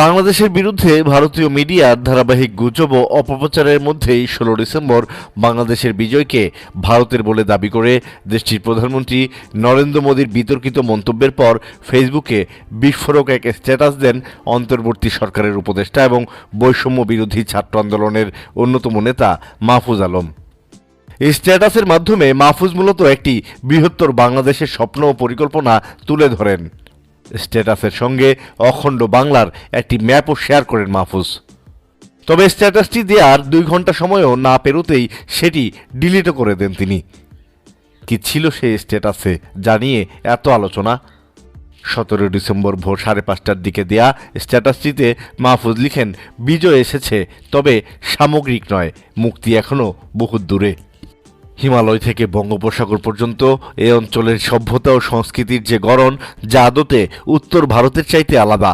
বাংলাদেশের বিরুদ্ধে ভারতীয় মিডিয়ার ধারাবাহিক গুজব ও অপপ্রচারের মধ্যেই ষোলো ডিসেম্বর বাংলাদেশের বিজয়কে ভারতের বলে দাবি করে দেশটির প্রধানমন্ত্রী নরেন্দ্র মোদীর বিতর্কিত মন্তব্যের পর ফেসবুকে বিস্ফোরক এক স্ট্যাটাস দেন অন্তর্বর্তী সরকারের উপদেষ্টা এবং বৈষম্য বিরোধী ছাত্র আন্দোলনের অন্যতম নেতা মাহফুজ আলম। স্ট্যাটাসের মাধ্যমে মাহফুজ মূলত একটি বৃহত্তর বাংলাদেশের স্বপ্ন ও পরিকল্পনা তুলে ধরেন। স্ট্যাটাসের সঙ্গে অখণ্ড বাংলার একটি ম্যাপও শেয়ার করেন মাহফুজ। তবে স্ট্যাটাসটি দেওয়ার দুই ঘণ্টা সময়ও না পেরোতেই সেটি ডিলিটও করে দেন তিনি। কি ছিল সেই স্ট্যাটাসে জানিয়ে এত আলোচনা? সতেরো ডিসেম্বর ভোর সাড়ে পাঁচটার দিকে দেয়া স্ট্যাটাসটিতে মাহফুজ লিখেন, বিজয় এসেছে, তবে সামগ্রিক নয়, মুক্তি এখনও বহু দূরে। হিমালয় থেকে বঙ্গোপসাগর পর্যন্ত এ অঞ্চলের সভ্যতা ও সংস্কৃতির যে গড়ন, যা আদতে উত্তর ভারতের চাইতে আলাদা।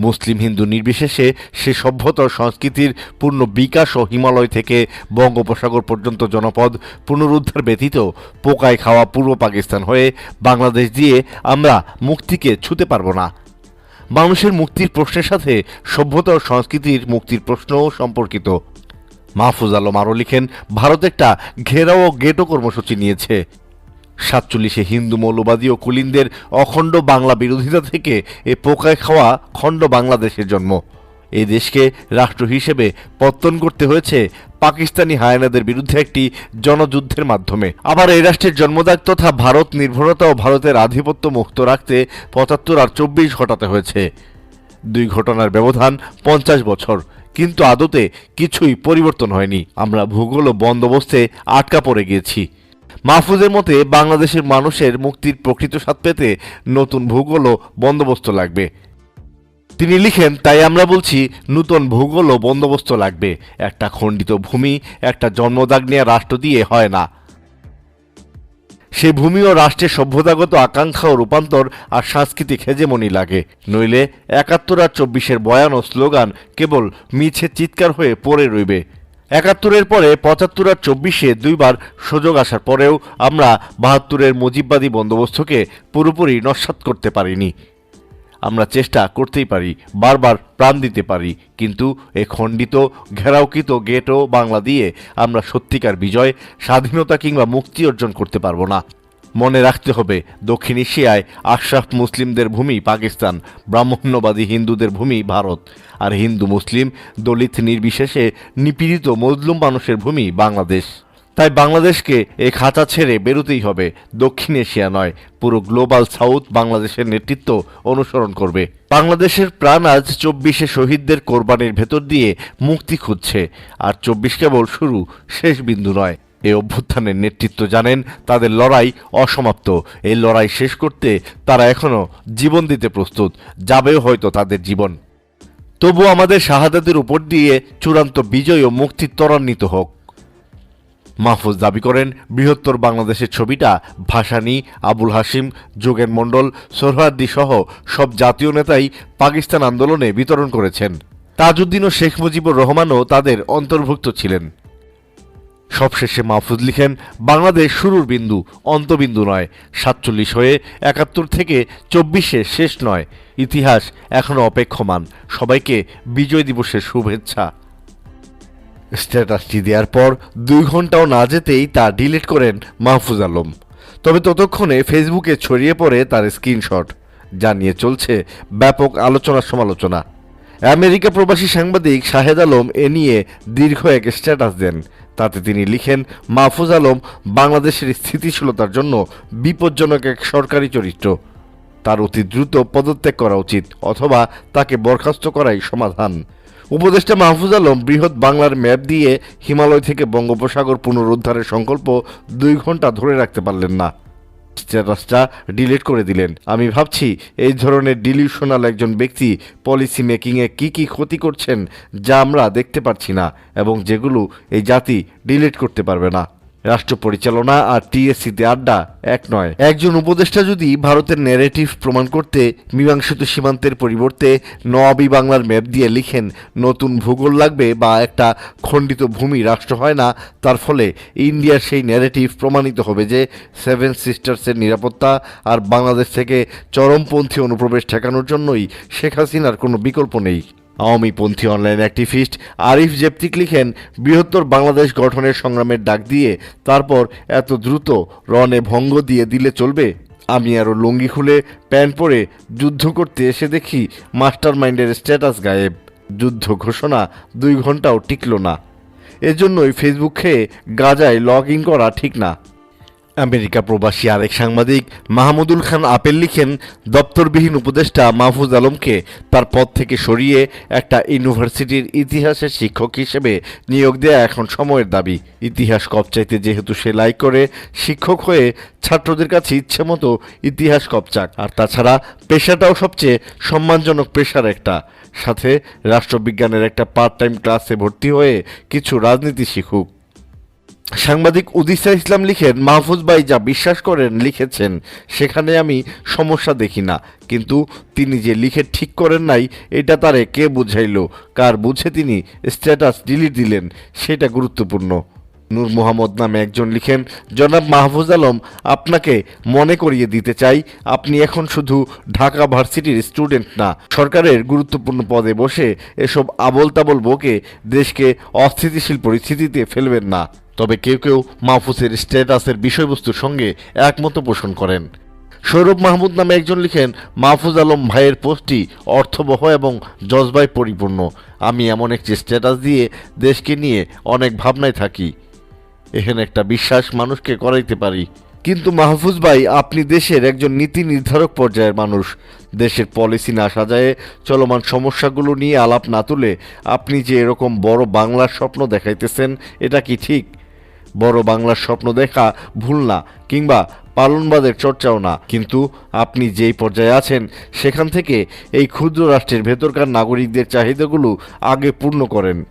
মুসলিম হিন্দু নির্বিশেষে সে সভ্যতা ও সংস্কৃতির পূর্ণ বিকাশ ও হিমালয় থেকে বঙ্গোপসাগর পর্যন্ত জনপদ পুনরুদ্ধার ব্যতীত পোকায় খাওয়া পূর্ব পাকিস্তান হয়ে বাংলাদেশ দিয়ে আমরা মুক্তিকে ছুতে পারব না। মানুষের মুক্তির প্রশ্নের সাথে সভ্যতা ও সংস্কৃতির মুক্তির প্রশ্নও সম্পর্কিত। মাহফুজ আলম আরও লিখেন, ভারত একটা ঘেরাও ও গেটো কর্মসূচি নিয়েছে। সাতচল্লিশে হিন্দু মৌলবাদী ও কুলিনদের অখণ্ড বাংলা বিরোধিতা থেকে এ পোকায় খাওয়া খণ্ড বাংলাদেশের জন্ম। এই দেশকে রাষ্ট্র হিসেবে পত্তন করতে হয়েছে পাকিস্তানি হায়ানাদের বিরুদ্ধে একটি জনযুদ্ধের মাধ্যমে। আবার এই রাষ্ট্রের জন্মদাগ তথা ভারত নির্ভরতা ও ভারতের আধিপত্য মুক্ত রাখতে পঁচাত্তর আর চব্বিশ ঘটাতে হয়েছে। দুই ঘটনার ব্যবধান পঞ্চাশ বছর। কিন্তু আদতে কিছুই পরিবর্তন হয়নি। আমরা ভূগোল ও বন্দোবস্তে আটকা পড়ে গিয়েছি। মাহফুজের মতে, বাংলাদেশের মানুষের মুক্তির প্রকৃত স্বাদ পেতে নতুন ভূগোল ও বন্দোবস্ত লাগবে। তিনি লিখেন, তাই আমরা বলছি, নতুন ভূগোল ও বন্দোবস্ত লাগবে। একটা খণ্ডিত ভূমি, একটা জন্মদাগ নিয়ে রাষ্ট্র দিয়ে হয় না। সে ভূমি ও রাষ্ট্রের সভ্যতাগত আকাঙ্ক্ষা ও রূপান্তর আর সাংস্কৃতিক হেজেমনি লাগে। নইলে একাত্তর আর চব্বিশের বয়ান ও স্লোগান কেবল মিছে চিৎকার হয়ে পড়ে রইবে। একাত্তরের পরে পঁচাত্তর আর চব্বিশে দুইবার সুযোগ আসার পরেও আমরা বাহাত্তরের মুজিববাদী বন্দোবস্তকে পুরোপুরি নস্বাত করতে পারিনি। আমরা চেষ্টা করতেই পারি, বারবার প্রাণ দিতে পারি, কিন্তু এ খণ্ডিত, ঘেরাওকৃত গেটও বাংলা দিয়ে আমরা সত্যিকার বিজয়, স্বাধীনতা কিংবা মুক্তি অর্জন করতে পারব না। মনে রাখতে হবে, দক্ষিণ এশিয়ায় আশরাফ মুসলিমদের ভূমি পাকিস্তান, ব্রাহ্মণ্যবাদী হিন্দুদের ভূমি ভারত, আর হিন্দু মুসলিম দলিত নির্বিশেষে নিপীড়িত মজলুম মানুষের ভূমি বাংলাদেশ। তাই বাংলাদেশকে এ খাঁচা ছেড়ে বেরোতেই হবে। দক্ষিণ এশিয়া নয়, পুরো গ্লোবাল সাউথ বাংলাদেশের নেতৃত্ব অনুসরণ করবে। বাংলাদেশের প্রাণ আজ চব্বিশে শহীদদের কোরবানির ভেতর দিয়ে মুক্তি খুঁজছে, আর চব্বিশ কেবল শুরু, শেষ বিন্দু নয়। এ অভ্যুত্থানের নেতৃত্ব জানেন, তাদের লড়াই অসমাপ্ত। এই লড়াই শেষ করতে তারা এখনও জীবন দিতে প্রস্তুত, যাবেও হয়তো তাদের জীবন। তবু আমাদের শাহাদাতের উপর দিয়ে চূড়ান্ত বিজয় ও মুক্তি ত্বরান্বিত হোক। মাহফুজ দাবি করেন, বৃহত্তর বাংলাদেশের ছবিটা ভাসানী, আবুল হাসিম যোগেন মণ্ডল সোহরাদ্দি সহ সব জাতীয় নেতাই পাকিস্তান আন্দোলনে বিতরণ করেছেন। তাজউদ্দিন ও শেখ মুজিবুর রহমানও তাদের অন্তর্ভুক্ত ছিলেন। সবশেষে মাহফুজ লিখেন, বাংলাদেশ শুরুর বিন্দু, অন্তবিন্দু নয়, সাতচল্লিশ হয়ে একাত্তর থেকে চব্বিশে শেষ নয়। ইতিহাস এখনও অপেক্ষমান। সবাইকে বিজয় দিবসের শুভেচ্ছা। স্ট্যাটাসটি দেওয়ার পর দুই ঘন্টাও না যেতেই তা ডিলিট করেন মাহফুজ আলম। তবে ততক্ষণে ফেসবুকে ছড়িয়ে পড়ে তার স্ক্রিনশট, যা নিয়ে চলছে ব্যাপক আলোচনা সমালোচনা। আমেরিকা প্রবাসী সাংবাদিক শাহেদ আলম এ নিয়ে দীর্ঘ এক স্ট্যাটাস দেন। তাতে তিনি লিখেন, মাহফুজ আলম বাংলাদেশের স্থিতিশীলতার জন্য বিপজ্জনক এক সরকারি চরিত্র। তার অতি দ্রুত পদত্যাগ করা উচিত অথবা তাকে বরখাস্ত করাই সমাধান। উপদেষ্টা মাহফুজ আলম বৃহৎ বাংলার ম্যাপ দিয়ে হিমালয় থেকে বঙ্গোপসাগর পুনরুদ্ধারের সংকল্প দুই ঘণ্টা ধরে রাখতে পারলেন না। স্ট্যাটাসটা ডিলিট করে দিলেন। আমি ভাবছি, এই ধরনের ডিলিউশনাল একজন ব্যক্তি পলিসি মেকিংয়ে কি কি ক্ষতি করছেন, যা আমরা দেখতে পারছি না, এবং যেগুলো এই জাতি ডিলিট করতে পারবে না। রাষ্ট্র পরিচালনা আর টিএসসিতে আড্ডা এক নয়। একজন উপদেষ্টা যদি ভারতের ন্যারেটিভ প্রমাণ করতে মীমাংসিত সীমান্তের পরিবর্তে নবাবী বাংলার ম্যাপ দিয়ে লিখেন, নতুন ভূগোল লাগবে বা একটা খণ্ডিত ভূমি রাষ্ট্র হয় না, তার ফলে ইন্ডিয়ার সেই ন্যারেটিভ প্রমাণিত হবে যে সেভেন সিস্টার্সের নিরাপত্তা আর বাংলাদেশ থেকে চরমপন্থী অনুপ্রবেশ ঠেকানোর জন্যই শেখ হাসিনার কোনো বিকল্প নেই। আওয়ামীপন্থী অনলাইন অ্যাক্টিভিস্ট আরিফ জেপ্তিক লিখেন, বৃহত্তর বাংলাদেশ গঠনের সংগ্রামের ডাক দিয়ে, তারপর এত দ্রুত রণে ভঙ্গ দিয়ে দিলে চলবে? আমি আরও লুঙ্গি খুলে, প্যান্ট পরে যুদ্ধ করতে এসে দেখি মাস্টার মাইন্ডের স্ট্যাটাস গায়েব। যুদ্ধ ঘোষণা দুই ঘন্টাও টিকল না। এজন্যই ফেসবুক খেয়ে গাজায় লগ ইন করা ঠিক না। আমেরিকা প্রবাসী আরেক সাংবাদিক মাহমুদুল খান আপেল লিখেন, দপ্তরবিহীন উপদেষ্টা মাহফুজ আলমকে তার পদ থেকে সরিয়ে একটা ইউনিভার্সিটির ইতিহাসের শিক্ষক হিসেবে নিয়োগ দেয়া এখন সময়ের দাবি। ইতিহাস কপচাইতে যেহেতু সে লাইক করে, শিক্ষক হয়ে ছাত্রদের কাছে ইচ্ছে মতো ইতিহাস কপচাক। আর তাছাড়া পেশাটাও সবচেয়ে সম্মানজনক পেশার একটা। সাথে রাষ্ট্রবিজ্ঞানের একটা পার্ট টাইম ক্লাসে ভর্তি হয়ে কিছু রাজনীতি শিখুক। সাংবাদিক উদিসা ইসলাম লিখেন, মাহফুজ ভাই যা বিশ্বাস করেন, লিখেছেন, সেখানে আমি সমস্যা দেখি না। কিন্তু তিনি যে লিখে ঠিক করেন নাই, এটা তারে কে বুঝাইল? কার বুঝে তিনি স্ট্যাটাস ডিলিট দিলেন, সেটা গুরুত্বপূর্ণ। নূর মোহাম্মদ নামে একজন লিখেন, জনাব মাহফুজ আলম, আপনাকে মনে করিয়ে দিতে চাই, আপনি এখন শুধু ঢাকা ভার্সিটির স্টুডেন্ট না, সরকারের গুরুত্বপূর্ণ পদে বসে এসব আবল তাবল বকে দেশকে অস্থিতিশীল পরিস্থিতিতে ফেলবেন না। তবে কেউ কেউ মাহফুজের স্ট্যাটাসের বিষয়বস্তুর সঙ্গে একমত পোষণ করেন। সৌরভ মাহমুদ নামে একজন লিখেন, মাহফুজ আলম ভাইয়ের পোস্টটি অর্থবহ এবং জজবায় পরিপূর্ণ। আমি এমন একটি স্ট্যাটাস দিয়ে দেশকে নিয়ে অনেক ভাবনায় থাকি। এখানে একটা বিশ্বাস মানুষকে করাইতে পারি। কিন্তু মাহফুজ ভাই, আপনি দেশের একজন নীতি নির্ধারক পর্যায়ের মানুষ। দেশের পলিসি না সাজায়ে চলমান সমস্যাগুলো নিয়ে আলাপ না তুলে আপনি যে এরকম বড় বাংলার স্বপ্ন দেখাইতেছেন, এটা কি ঠিক? বড় বাংলার স্বপ্ন দেখা ভুল না কিংবা পালনবাদের চর্চাও না। কিন্তু আপনি যেই পর্যায়ে আছেন, সেখান থেকে এই ক্ষুদ্র রাষ্ট্রের ভেতরকার নাগরিকদের চাহিদাগুলো আগে পূর্ণ করেন।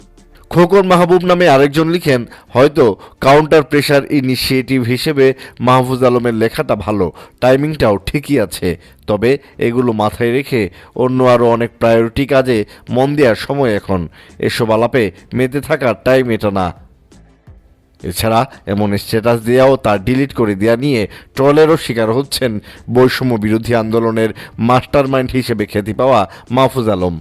খোকন মাহবুব নামে আরেকজন লিখেন, হয়তো কাউন্টার প্রেশার ইনিশিয়েটিভ হিসেবে মাহফুজ আলমের লেখাটা ভালো টাইমিংটাও ঠিকই আছে। তবে এগুলো মাথায় রেখে অন্য আরও অনেক প্রায়োরিটি কাজে মন দেওয়ার সময় এখন। এসব আলাপে মেতে থাকার টাইম এটা না। এছাড়া এমন স্ট্যাটাস দেওয়াও তা ডিলিট করে দেওয়া নিয়ে ট্রলেরও শিকার হচ্ছেন বৈষম্য বিরোধী আন্দোলনের মাস্টারমাইন্ড হিসেবে খ্যাতি পাওয়া মাহফুজ আলম।